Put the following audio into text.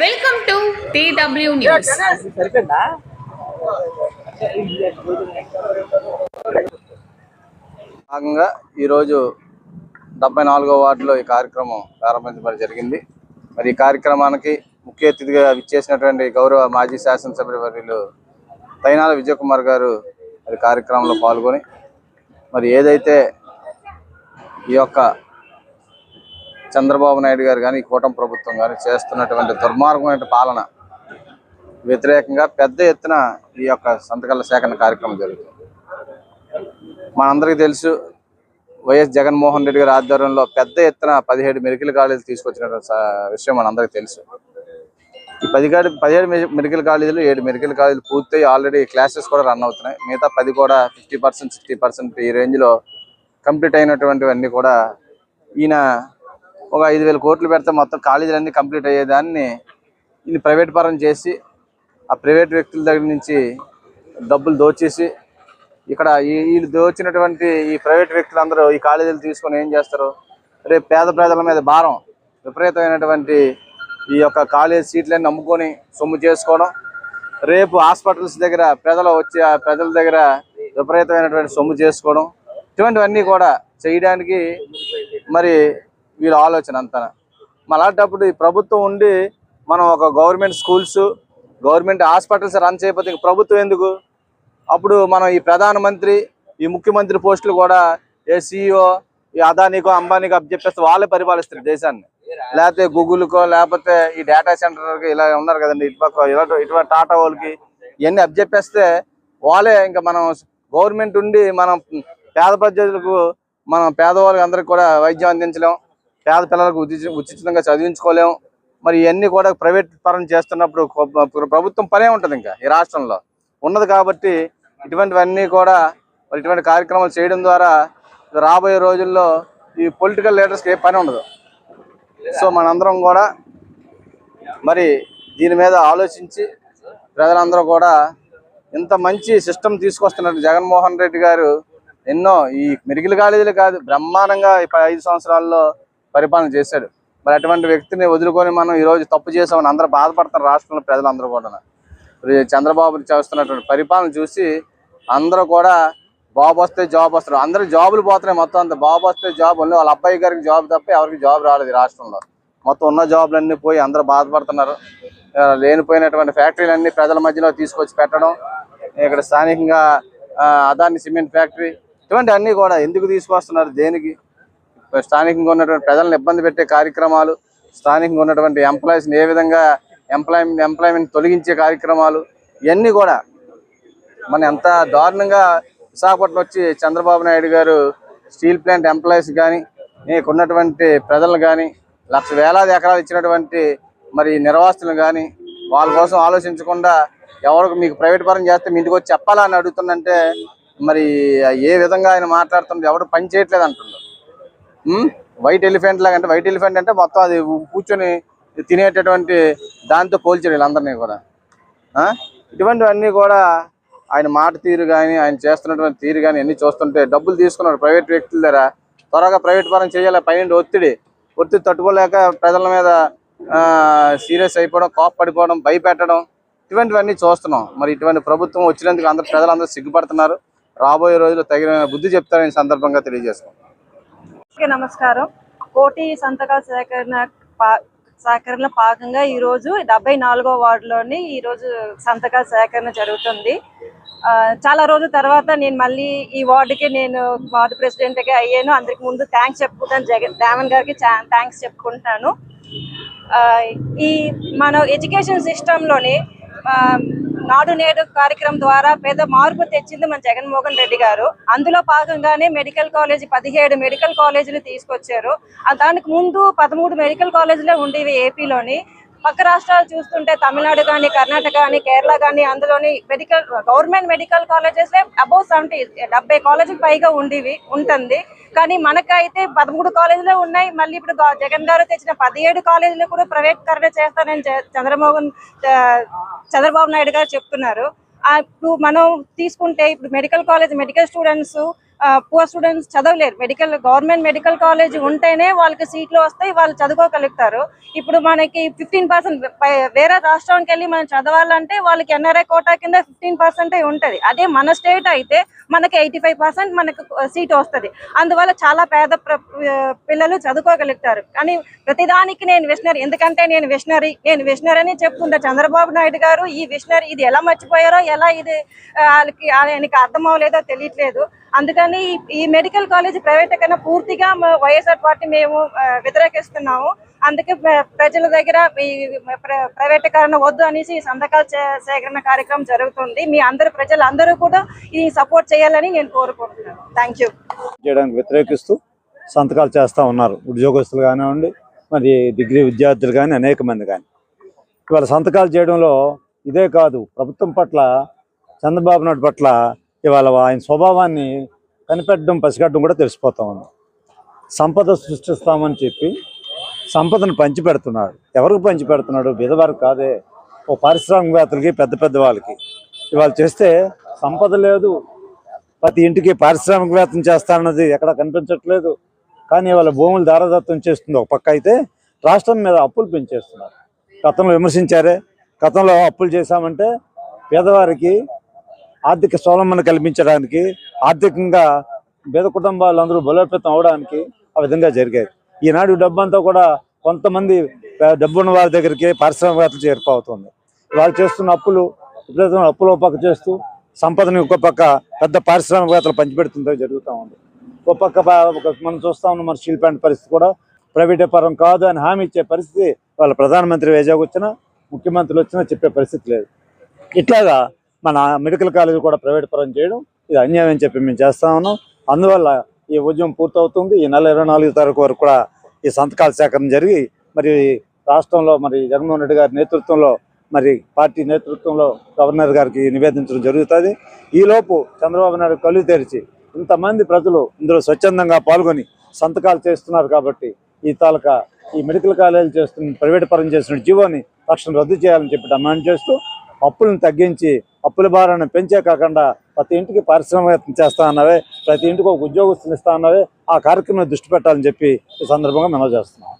Welcome to TW news. భాగంగా ఈరోజు డెబ్బై నాలుగో వార్డులో ఈ కార్యక్రమం ప్రారంభించబడి జరిగింది. మరి ఈ కార్యక్రమానికి ముఖ్య అతిథిగా విచ్చేసినటువంటి గౌరవ మాజీ శాసనసభ్యులు తైనాల విజయ్ కుమార్ గారు మరి కార్యక్రమంలో పాల్గొని మరి ఏదైతే ఈ యొక్క చంద్రబాబు నాయుడు గారు కానీ ఈ కూటమి ప్రభుత్వం కానీ చేస్తున్నటువంటి దుర్మార్గమైన పాలన వ్యతిరేకంగా పెద్ద ఎత్తున ఈ యొక్క సంతకాల సేకరణ కార్యక్రమం జరుగుతుంది. మనందరికీ తెలుసు వైఎస్ జగన్మోహన్ రెడ్డి గారి ఆధ్వర్యంలో పెద్ద ఎత్తున పదిహేడు మెడికల్ కాలేజీలు తీసుకొచ్చిన విషయం మనందరికీ తెలుసు. ఈ పదిహేడు పదిహేడు మెడికల్ కాలేజీలు ఏడు మెడికల్ కాలేజీలు పూర్తయి ఆల్రెడీ క్లాసెస్ కూడా రన్ అవుతున్నాయి. మిగతా పది కూడా ఫిఫ్టీ పర్సెంట్ సిక్స్టీ పర్సెంట్ ఈ రేంజ్లో కంప్లీట్ అయినటువంటివన్నీ కూడా ఈయన ఒక ఐదు వేల కోట్లు పెడితే మొత్తం కాలేజీలన్నీ కంప్లీట్ అయ్యేదాన్ని ఈయన ప్రైవేట్ పరం చేసి ఆ ప్రైవేట్ వ్యక్తుల దగ్గర నుంచి డబ్బులు దోచేసి ఇక్కడ ఈ వీళ్ళు దోచినటువంటి ఈ ప్రైవేట్ వ్యక్తులందరూ ఈ కాలేజీలు తీసుకొని ఏం చేస్తారు? రేపు పేద ప్రజల మీద భారం విపరీతమైనటువంటి ఈ యొక్క కాలేజ్ సీట్లన్నీ నమ్ముకొని సొమ్ము చేసుకోవడం రేపు హాస్పిటల్స్ దగ్గర ప్రజలు వచ్చి ఆ ప్రజల దగ్గర విపరీతమైనటువంటి సొమ్ము చేసుకోవడం ఇటువంటివన్నీ కూడా చేయడానికి మరి వీళ్ళ ఆలోచన అంతా మరి అలాంటప్పుడు ఈ ప్రభుత్వం ఉండి మనం ఒక government schools government hospitals run చేయకపోతే ప్రభుత్వం ఎందుకు? అప్పుడు మనం ఈ ప్రధానమంత్రి ఈ ముఖ్యమంత్రి పోస్టులు కూడా ఏ సీఈఓ ఈ అదానికో అంబానీకో అప్పచెప్పేస్తే వాళ్ళే పరిపాలిస్తారు దేశాన్ని. లేకపోతే గూగుల్కో లేకపోతే ఈ డేటా సెంటర్కి ఇలా ఉన్నారు కదండి ఇటుపక్క ఇలా ఇటువంటి టాటా వాళ్ళకి ఇవన్నీ అప్పచెప్పేస్తే వాళ్ళే ఇంకా మనం గవర్నమెంట్ ఉండి మనం పేద ప్రజలకు మనం పేదవాళ్ళకి అందరికి కూడా వైద్యం అందించలేం. పేద పిల్లలకు ఉచిత- ఉచితంగా చదివించుకోలేము. మరి ఇవన్నీ కూడా ప్రైవేట్ పరం చేస్తున్నప్పుడు ప్రభుత్వం పనే ఉంటుంది ఇంకా ఈ రాష్ట్రంలో. ఉన్నది కాబట్టి ఇటువంటివన్నీ కూడా మరి ఇటువంటి కార్యక్రమాలు చేయడం ద్వారా రాబోయే రోజుల్లో ఈ పొలిటికల్ లీడర్స్కి ఏ పని ఉండదు. సో మనందరం కూడా మరి దీని మీద ఆలోచించి ప్రజలందరూ కూడా ఇంత మంచి సిస్టమ్ తీసుకొస్తున్నారు. జగన్మోహన్ రెడ్డి గారు ఎన్నో ఈ మెడికల్ కాలేజీలు కాదు బ్రహ్మాండంగా ఈ ఐదు సంవత్సరాల్లో పరిపాలన చేశాడు. మరి అటువంటి వ్యక్తిని వదులుకొని మనం ఈ రోజు తప్పు చేసామని అందరూ బాధపడతారు రాష్ట్రంలో ప్రజలందరూ కూడా చంద్రబాబు చేస్తున్నటువంటి పరిపాలన చూసి అందరూ కూడా బాబు వస్తే జాబ్ వస్తారు. అందరూ జాబులు పోతున్నాయి మొత్తం అంత. బాబు వస్తే జాబ్ ఉంది. వాళ్ళ అబ్బాయి గారికి జాబ్ తప్ప ఎవరికి జాబ్ రాలేదు రాష్ట్రంలో. మొత్తం ఉన్న జాబులన్నీ పోయి అందరూ బాధపడుతున్నారు. లేనిపోయినటువంటి ఫ్యాక్టరీలన్నీ ప్రజల మధ్యలో తీసుకొచ్చి పెట్టడం ఇక్కడ స్థానికంగా అదాని సిమెంట్ ఫ్యాక్టరీ ఇటువంటి అన్నీ కూడా ఎందుకు తీసుకొస్తున్నారు దేనికి? స్థానికంగా ఉన్నటువంటి ప్రజలను ఇబ్బంది పెట్టే కార్యక్రమాలు స్థానికంగా ఉన్నటువంటి ఎంప్లాయీస్ని ఏ విధంగా ఎంప్లాయ్మెంట్ ఎంప్లాయ్మెంట్ తొలగించే కార్యక్రమాలు ఇవన్నీ కూడా మన ఎంత దారుణంగా విశాఖపట్నం వచ్చి చంద్రబాబు నాయుడు గారు స్టీల్ ప్లాంట్ ఎంప్లాయీస్ కానీ నీకు ఉన్నటువంటి ప్రజలు కానీ లక్ష వేలాది ఎకరాలు ఇచ్చినటువంటి మరి నిర్వాసితులు కానీ వాళ్ళ కోసం ఆలోచించకుండా ఎవరికి మీకు ప్రైవేట్ పరం చేస్తే మీ ఇంటికి వచ్చి చెప్పాలా అని అడుగుతుందంటే మరి ఏ విధంగా ఆయన మాట్లాడుతుంటే ఎవరు పని చేయట్లేదు అంటున్నారు. వైట్ ఎలిఫెంట్ లాగా అంటే వైట్ ఎలిఫెంట్ అంటే మొత్తం అది కూర్చొని తినేటటువంటి దాంతో పోల్చారు వీళ్ళందరినీ కూడా. ఆ? ఇటువంటివన్నీ కూడా ఆయన మాట తీరు కానీ ఆయన చేస్తున్నటువంటి తీరు కానీ అన్ని చూస్తుంటే డబ్బులు తీసుకున్నారు ప్రైవేట్ వ్యక్తుల దగ్గర. త్వరగా ప్రైవేట్ పరం చేయాలి పైన ఒత్తిడి. ఒత్తిడి తట్టుకోలేక ప్రజల మీద సీరియస్ అయిపోవడం కోప పడిపోవడం భయపెట్టడం ఇటువంటివన్నీ చూస్తున్నాం. మరి ఇటువంటి ప్రభుత్వం వచ్చినందుకు అందరు ప్రజలందరూ సిగ్గుపడుతున్నారు. రాబోయే రోజుల్లో తగిన బుద్ధి చెప్తారని సందర్భంగా తెలియజేస్తున్నాం అందరికీ నమస్కారం. కోటి సంతకాల సేకరణ పా- సేకరణలో భాగంగా ఈరోజు డెబ్బై నాలుగో వార్డులోని ఈరోజు సంతకాల సేకరణ జరుగుతుంది. చాలా రోజుల తర్వాత నేను మళ్ళీ ఈ వార్డుకి నేను వార్డు ప్రెసిడెంట్గా అయ్యాను. అందరికి ముందు థ్యాంక్స్ చెప్పుకుంటాను. జగన్ దేవన్ గారికి థ్యాంక్స్ చెప్పుకుంటాను. ఈ మన ఎడ్యుకేషన్ సిస్టంలోని నాడు నేడు కార్యక్రమం ద్వారా పెద్ద మార్పు తెచ్చింది మన జగన్మోహన్ రెడ్డి గారు. అందులో భాగంగానే మెడికల్ కాలేజ్ పదిహేడు మెడికల్ కాలేజీలు తీసుకొచ్చారు. దానికి ముందు పదమూడు మెడికల్ కాలేజీలే ఉండేవి ఏపీలోని పక్క రాష్ట్రాలు చూస్తుంటే తమిళనాడు కానీ కర్ణాటక కానీ కేరళ కానీ అందులోని medical government medical colleges above seventy డెబ్బై కాలేజీలు పైగా ఉండేవి ఉంటుంది. కానీ మనకైతే పదమూడు కాలేజీలే ఉన్నాయి. మళ్ళీ ఇప్పుడు జగన్ గారు తెచ్చిన పదిహేడు కాలేజీలు కూడా ప్రైవేటీకరణ చేస్తానని చంద్రమోహన్ చంద్రబాబు నాయుడు గారు చెప్తున్నారు. ఇప్పుడు మనం తీసుకుంటే ఇప్పుడు medical college medical students poor students చదవలేరు. Medical government medical college ఉంటేనే వాళ్ళకి సీట్లు వస్తాయి వాళ్ళు చదువుకోగలుగుతారు. ఇప్పుడు మనకి ఫిఫ్టీన్ పర్సెంట్ వేరే రాష్ట్రానికి వెళ్ళి మనం చదవాలంటే వాళ్ళకి ఎన్ఆర్ఐ కోటా కింద ఫిఫ్టీన్ పర్సెంటే ఉంటుంది. అదే మన స్టేట్ అయితే మనకి ఎయిటీ ఫైవ్ పర్సెంట్ మనకు సీట్ వస్తుంది. అందువల్ల చాలా పేద ప్ర- పిల్లలు చదువుకోగలుగుతారు. కానీ ప్రతిదానికి నేను విషనరీ ఎందుకంటే నేను విషనరీ నేను విషనరీ అని చెప్తుంటా చంద్రబాబు నాయుడు గారు ఈ విషనరీ ఇది ఎలా మర్చిపోయారో ఎలా ఇది వాళ్ళకి ఆయనకి అర్థం అవ్వలేదో తెలియట్లేదు. అందుకని ఈ- ఈ మెడికల్ కాలేజ్ ప్రైవేట్ కన్నా పూర్తిగా మా వైఎస్ఆర్ పార్టీ మేము వ్యతిరేకిస్తున్నాము. అందుకే ప్రజల దగ్గర ఈ ప్ర- ప్రైవేటీకరణ వద్దు అనేసి ఈ సంతకాల సేకరణ కార్యక్రమం జరుగుతుంది. మీ అందరు ప్రజలు అందరూ కూడా ఇది సపోర్ట్ చేయాలని నేను కోరుకుంటున్నాను. థ్యాంక్ యూ చేయడానికి వ్యతిరేకిస్తూ సంతకాలు చేస్తూ ఉన్నారు. ఉద్యోగస్తులు కానివ్వండి మరి డిగ్రీ విద్యార్థులు కానీ అనేక మంది కానీ. ఇవాళ సంతకాలు చేయడంలో ఇదే కాదు ప్రభుత్వం పట్ల చంద్రబాబు నాయుడు పట్ల ఇవాళ ఆయన స్వభావాన్ని కనిపెట్టడం పసిగట్టడం కూడా తెలిసిపోతా ఉంది. సంపద సృష్టిస్తామని చెప్పి సంపదను పంచిపెడుతున్నాడు. ఎవరికి పంచిపెడుతున్నాడు? పెడుతున్నాడు కాదే. ఓ పారిశ్రామికవేత్తలకి పెద్ద పెద్ద వాళ్ళకి. ఇవాళ చేస్తే సంపద లేదు. ప్రతి ఇంటికి పారిశ్రామికవేత్తం చేస్తానన్నది ఎక్కడ కనిపించట్లేదు. కానీ వాళ్ళ భూములు దారదత్తం చేస్తుంది ఒక పక్క అయితే రాష్ట్రం మీద అప్పులు పెంచేస్తున్నారు. గతంలో విమర్శించారే. గతంలో అప్పులు చేశామంటే పేదవారికి ఆర్థిక స్వావలంబన కల్పించడానికి ఆర్థికంగా పేద కుటుంబాలందరూ బలోపేతం అవడానికి ఆ విధంగా జరిగాయి. ఈనాడు డబ్బంతా కూడా కొంతమంది డబ్బున్న వారి దగ్గరికి పారిశ్రామికవేత్తలు చేరిపోతుంది. వాళ్ళు చేస్తున్న అప్పులు విపరీతమైన అప్పులు ఒక పక్క చేస్తూ సంపదని ఒక పక్క పెద్ద పారిశ్రామికవేత్తలు పంచిపెడుతుందో జరుగుతూ ఉంది. ఒక పక్క ఒక మనం చూస్తా ఉన్న మన స్టీల్ ప్లాంట్ పరిస్థితి కూడా ప్రైవేట్ పరం కాదు అని హామీ ఇచ్చే పరిస్థితి వాళ్ళ ప్రధానమంత్రి వైజాగ్ వచ్చినా ముఖ్యమంత్రులు వచ్చినా చెప్పే పరిస్థితి లేదు. ఇట్లాగా మన మెడికల్ కాలేజ్ కూడా ప్రైవేట్ పరం చేయడం ఇది అన్యాయం అని చెప్పి మేము చేస్తా ఉన్నాం. అందువల్ల ఈ ఉద్యమం పూర్తవుతుంది. ఈ నెల ఇరవై నాలుగు తారీఖు వరకు కూడా ఈ సంతకాల సేకరణ జరిగి మరి రాష్ట్రంలో మరి జగన్మోహన్ రెడ్డి గారి నేతృత్వంలో మరి పార్టీ నేతృత్వంలో గవర్నర్ గారికి నివేదించడం జరుగుతుంది. ఈలోపు చంద్రబాబు నాయుడు కళ్ళు తెరిచి ఇంతమంది ప్రజలు ఇందులో స్వచ్ఛందంగా పాల్గొని సంతకాలు చేస్తున్నారు కాబట్టి ఈ తాలూకా ఈ మెడికల్ కాలేజీ చేస్తున్న ప్రైవేట్ పరం చేస్తున్న జీవోని తక్షణం రద్దు చేయాలని చెప్పి డిమాండ్ చేస్తూ అప్పులను తగ్గించి అప్పుల భారాన్ని పెంచే కాకుండా ప్రతి ఇంటికి పారిశ్రామికవేత్తం చేస్తా అన్నవే ప్రతి ఇంటికి ఒక ఉద్యోగస్తులు ఇస్తా అన్నవే ఆ కార్యక్రమం దృష్టి పెట్టాలని చెప్పి ఈ సందర్భంగా మనం చేస్తున్నాం.